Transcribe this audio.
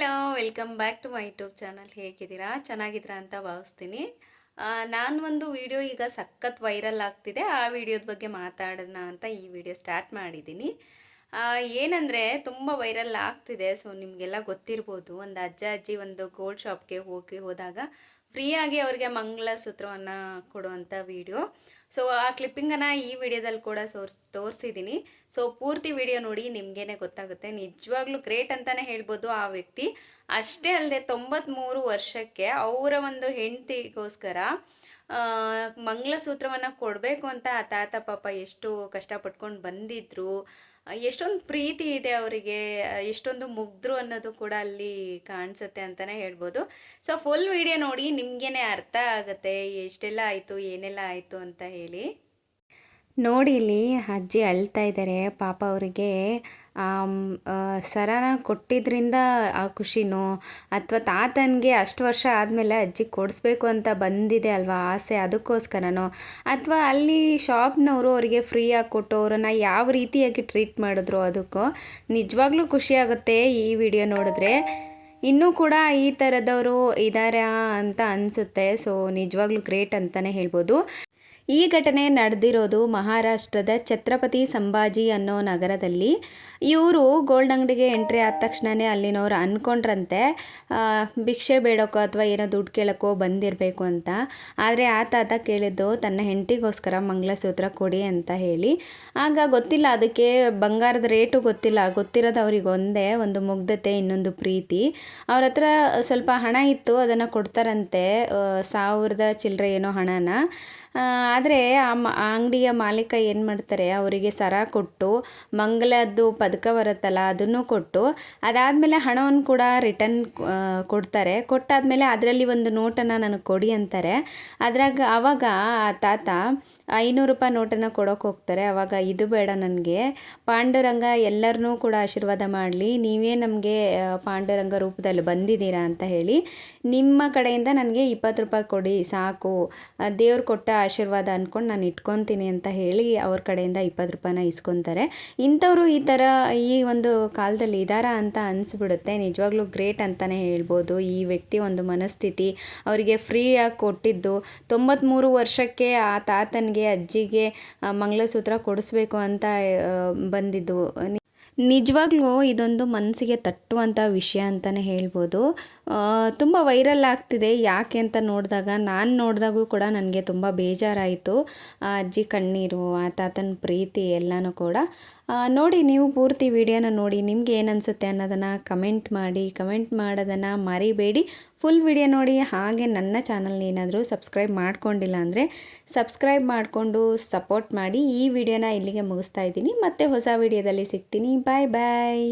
Hello welcome back to my YouTube channel ಹೇಗಿದ್ದೀರಾ? ಚೆನ್ನಾಗಿದ್ದೀರಾ ಅಂತ ಭಾವಿಸ್ತೀನಿ. ನಾನು ಒಂದು ವಿಡಿಯೋ ಈಗ ಸಖತ್ ವೈರಲ್ ಆಗ್ತಿದೆ. ಆ ವಿಡಿಯೋದ ಬಗ್ಗೆ ಮಾತಾಡೋಣ ಅಂತ ಈ ವಿಡಿಯೋ ಸ್ಟಾರ್ಟ್ ಮಾಡಿದ್ದೀನಿ. ಏನಂದರೆ ತುಂಬ ವೈರಲ್ ಆಗ್ತಿದೆ. ಸೊ ನಿಮಗೆಲ್ಲ ಗೊತ್ತಿರ್ಬೋದು. ಒಂದು ಅಜ್ಜ ಅಜ್ಜಿ ಒಂದು ಗೋಲ್ಡ್ ಶಾಪ್ಗೆ ಹೋಗಿ ಹೋದಾಗ ಫ್ರೀಯಾಗಿ ಅವ್ರಿಗೆ ಮಂಗಳಸೂತ್ರವನ್ನು ಕೊಡುವಂಥ ವಿಡಿಯೋ ಸೊ ಆ ಕ್ಲಿಪ್ಪಿಂಗನ್ನು ಈ ವಿಡಿಯೋದಲ್ಲಿ ಕೂಡ ಸೋರ್ ತೋರಿಸಿದ್ದೀನಿ ಸೊ ಪೂರ್ತಿ ವಿಡಿಯೋ ನೋಡಿ ನಿಮಗೇನೆ ಗೊತ್ತಾಗುತ್ತೆ. ನಿಜವಾಗ್ಲೂ ಗ್ರೇಟ್ ಅಂತಲೇ ಹೇಳ್ಬೋದು ಆ ವ್ಯಕ್ತಿ. ಅಷ್ಟೇ ಅಲ್ಲದೆ ತೊಂಬತ್ತ್ಮೂರು ವರ್ಷಕ್ಕೆ ಅವರ ಒಂದು ಹೆಂಡತಿಗೋಸ್ಕರ ಮಂಗಳಸೂತ್ರವನ್ನು ಕೊಡಬೇಕು ಅಂತ ಆ ತಾತ ಪಾಪ ಎಷ್ಟು ಕಷ್ಟಪಟ್ಕೊಂಡು ಬಂದಿದ್ರು. ಎಷ್ಟೊಂದು ಪ್ರೀತಿ ಇದೆ ಅವರಿಗೆ ಎಷ್ಟೊಂದು ಮುಗ್ದ್ರು ಅನ್ನೋದು ಕೂಡ ಅಲ್ಲಿ ಕಾಣಿಸುತ್ತೆ ಅಂತಲೇ ಹೇಳ್ಬೋದು. ಸೊ ಫುಲ್ ವಿಡಿಯೋ ನೋಡಿ ನಿಮಗೇನೆ ಅರ್ಥ ಆಗುತ್ತೆ, ಎಷ್ಟೆಲ್ಲ ಆಯಿತು, ಏನೆಲ್ಲ ಆಯಿತು ಅಂತ ಹೇಳಿ. ನೋಡಿ ಇಲ್ಲಿ ಅಜ್ಜಿ ಅಳ್ತಾ ಇದ್ದಾರೆ ಪಾಪ ಅವರಿಗೆ ಸರನ ಕೊಟ್ಟಿದ್ರಿಂದ ಆ ಖುಷಿನೋ, ಅಥವಾ ತಾತನಿಗೆ ಅಷ್ಟು ವರ್ಷ ಆದಮೇಲೆ ಅಜ್ಜಿ ಕೊಡಿಸ್ಬೇಕು ಅಂತ ಬಂದಿದೆ ಅಲ್ವಾ ಆಸೆ ಅದಕ್ಕೋಸ್ಕರನೋ? ಅಥವಾ ಅಲ್ಲಿ ಶಾಪ್ನವರು ಅವರಿಗೆ ಫ್ರೀಯಾಗಿ ಕೊಟ್ಟು ಅವರನ್ನು ಯಾವ ರೀತಿಯಾಗಿ ಟ್ರೀಟ್ ಮಾಡಿದ್ರು ಅದಕ್ಕೂ? ನಿಜವಾಗ್ಲೂ ಖುಷಿ ಆಗುತ್ತೆ ಈ ವಿಡಿಯೋ ನೋಡಿದ್ರೆ. ಇನ್ನೂ ಕೂಡ ಈ ಥರದವರು ಇದ್ದಾರೆ ಅಂತ ಅನಿಸುತ್ತೆ. ಸೊ, ನಿಜವಾಗ್ಲೂ ಗ್ರೇಟ್ ಅಂತಲೇ ಹೇಳ್ಬೋದು. ಈ ಘಟನೆ ನಡೆದಿರೋದು ಮಹಾರಾಷ್ಟ್ರದ ಛತ್ರಪತಿ ಸಂಭಾಜಿ ಅನ್ನೋ ನಗರದಲ್ಲಿ. ಇವರು ಗೋಲ್ಡ್ ಅಂಗಡಿಗೆ ಎಂಟ್ರಿ ಆದ ತಕ್ಷಣವೇ ಅಲ್ಲಿನವ್ರು ಅಂದ್ಕೊಂಡ್ರಂತೆ ಭಿಕ್ಷೆ ಬೇಡೋಕ್ಕೋ ಅಥವಾ ಏನೋ ದುಡ್ಡು ಕೇಳೋಕ್ಕೋ ಬಂದಿರಬೇಕು ಅಂತ. ಆದರೆ ಆ ತಾತ ಕೇಳಿದ್ದು, ತನ್ನ ಹೆಂಡತಿಗೋಸ್ಕರ ಮಂಗಳಸೂತ್ರ ಕೊಡಿ ಅಂತ ಹೇಳಿ. ಆಗ ಗೊತ್ತಿಲ್ಲ ಅದಕ್ಕೆ, ಬಂಗಾರದ ರೇಟು ಗೊತ್ತಿಲ್ಲ ಗೊತ್ತಿರೋದು ಒಂದೇ ಒಂದು ಮುಗ್ಧತೆ, ಇನ್ನೊಂದು ಪ್ರೀತಿ. ಅವ್ರ ಹತ್ರ ಸ್ವಲ್ಪ ಹಣ ಇತ್ತು, ಅದನ್ನು ಕೊಡ್ತಾರಂತೆ ಸಾವಿರದ ಚಿಲ್ಲರೆ ಏನೋ ಹಣನ. ಆದರೆ ಆ ಮ ಅಂಗಡಿಯ ಮಾಲೀಕ ಏನು ಮಾಡ್ತಾರೆ? ಅವರಿಗೆ ಸರ ಕೊಟ್ಟು, ಮಂಗಲದ್ದು ಪದಕ ಬರುತ್ತಲ್ಲ, ಅದನ್ನು ಕೊಟ್ಟು, ಅದಾದಮೇಲೆ ಹಣವನ್ನು ಕೂಡ ರಿಟರ್ನ್ ಕೊಡ್ತಾರೆ. ಕೊಟ್ಟಾದಮೇಲೆ ಅದರಲ್ಲಿ ಒಂದು ನೋಟನ್ನು ನನಗೆ ಕೊಡಿ ಅಂತಾರೆ. ಅದ್ರಾಗ ಆವಾಗ ಆ ತಾತ ಐನೂರು ರೂಪಾಯಿ ನೋಟನ್ನು ಕೊಡೋಕೆ ಹೋಗ್ತಾರೆ. ಆವಾಗ ಇದು ಬೇಡ ನನಗೆ. ಪಾಂಡುರಂಗ ಎಲ್ಲರನ್ನೂ ಕೂಡ ಆಶೀರ್ವಾದ ಮಾಡಲಿ. ನೀವೇ ನಮಗೆ ಪಾಂಡುರಂಗ ರೂಪದಲ್ಲಿ ಬಂದಿದ್ದೀರಾ ಅಂತ ಹೇಳಿ, ನಿಮ್ಮ ಕಡೆಯಿಂದ ನನಗೆ ಇಪ್ಪತ್ತು ರೂಪಾಯಿ ಕೊಡಿ, ಸಾಕು. ದೇವ್ರು ಕೊಟ್ಟ ಆಶೀರ್ವಾದ ಅಂದ್ಕೊಂಡು ನಾನು ಇಟ್ಕೊತೀನಿ ಅಂತ ಹೇಳಿ ಅವ್ರ ಕಡೆಯಿಂದ ಇಪ್ಪತ್ತು ರೂಪಾಯಿನ ಇಸ್ಕೊತಾರೆ. ಇಂಥವರು ಈ ಥರ ಈ ಒಂದು ಕಾಲದಲ್ಲಿ ಇದ್ದಾರಾ ಅಂತ ಅನಿಸ್ಬಿಡುತ್ತೆ. ನಿಜವಾಗ್ಲೂ ಗ್ರೇಟ್ ಅಂತಲೇ ಹೇಳ್ಬೋದು. ಈ ವ್ಯಕ್ತಿ ಒಂದು ಮನಸ್ಥಿತಿ ಅವರಿಗೆ ಫ್ರೀಯಾಗಿ ಕೊಟ್ಟಿದ್ದು. ತೊಂಬತ್ತ್ಮೂರು ವರ್ಷಕ್ಕೆ ಆ ತಾತನಿಗೆ, ಅಜ್ಜಿಗೆ ಮಂಗಳಸೂತ್ರ ಕೊಡಿಸ್ಬೇಕು ಅಂತ ಬಂದಿದ್ದು. ನಿಜವಾಗ್ಲೂ ಇದೊಂದು ಮನಸ್ಸಿಗೆ ತಟ್ಟುವಂಥ ವಿಷಯ ಅಂತಲೇ ಹೇಳ್ಬೋದು. ತುಂಬ ವೈರಲ್ ಆಗ್ತಿದೆ. ಯಾಕೆ ಅಂತ ನೋಡಿದಾಗ, ನಾನು ನೋಡಿದಾಗೂ ಕೂಡ ನನಗೆ ತುಂಬ ಬೇಜಾರಾಯಿತು. ಆ, ಅಜ್ಜಿ ಕಣ್ಣೀರು, ಆ ತಾತನ ಪ್ರೀತಿ ಎಲ್ಲನೂ ಕೂಡ. ನೋಡಿ, ನೀವು ಪೂರ್ತಿ ವಿಡಿಯೋನ ನೋಡಿ, ನಿಮ್ಗೆ ಏನು ಅನಿಸುತ್ತೆ ಅನ್ನೋದನ್ನು ಕಮೆಂಟ್ ಮಾಡಿ, ಕಮೆಂಟ್ ಮಾಡೋದನ್ನು ಮರಿಬೇಡಿ. ಫುಲ್ ವಿಡಿಯೋ ನೋಡಿ ಹಾಗೆ ನನ್ನ ಚಾನಲ್ನ ಏನಾದರೂ ಸಬ್ಸ್ಕ್ರೈಬ್ ಮಾಡ್ಕೊಂಡಿಲ್ಲ ಅಂದರೆ ಸಬ್ಸ್ಕ್ರೈಬ್ ಮಾಡಿಕೊಂಡು ಸಪೋರ್ಟ್ ಮಾಡಿ ಈ ವಿಡಿಯೋನ ಇಲ್ಲಿಗೆ ಮುಗಿಸ್ತಾ ಇದ್ದೀನಿ. ಮತ್ತೆ ಹೊಸ ವಿಡಿಯೋದಲ್ಲಿ ಸಿಗ್ತೀನಿ. ಬಾಯ್ ಬಾಯ್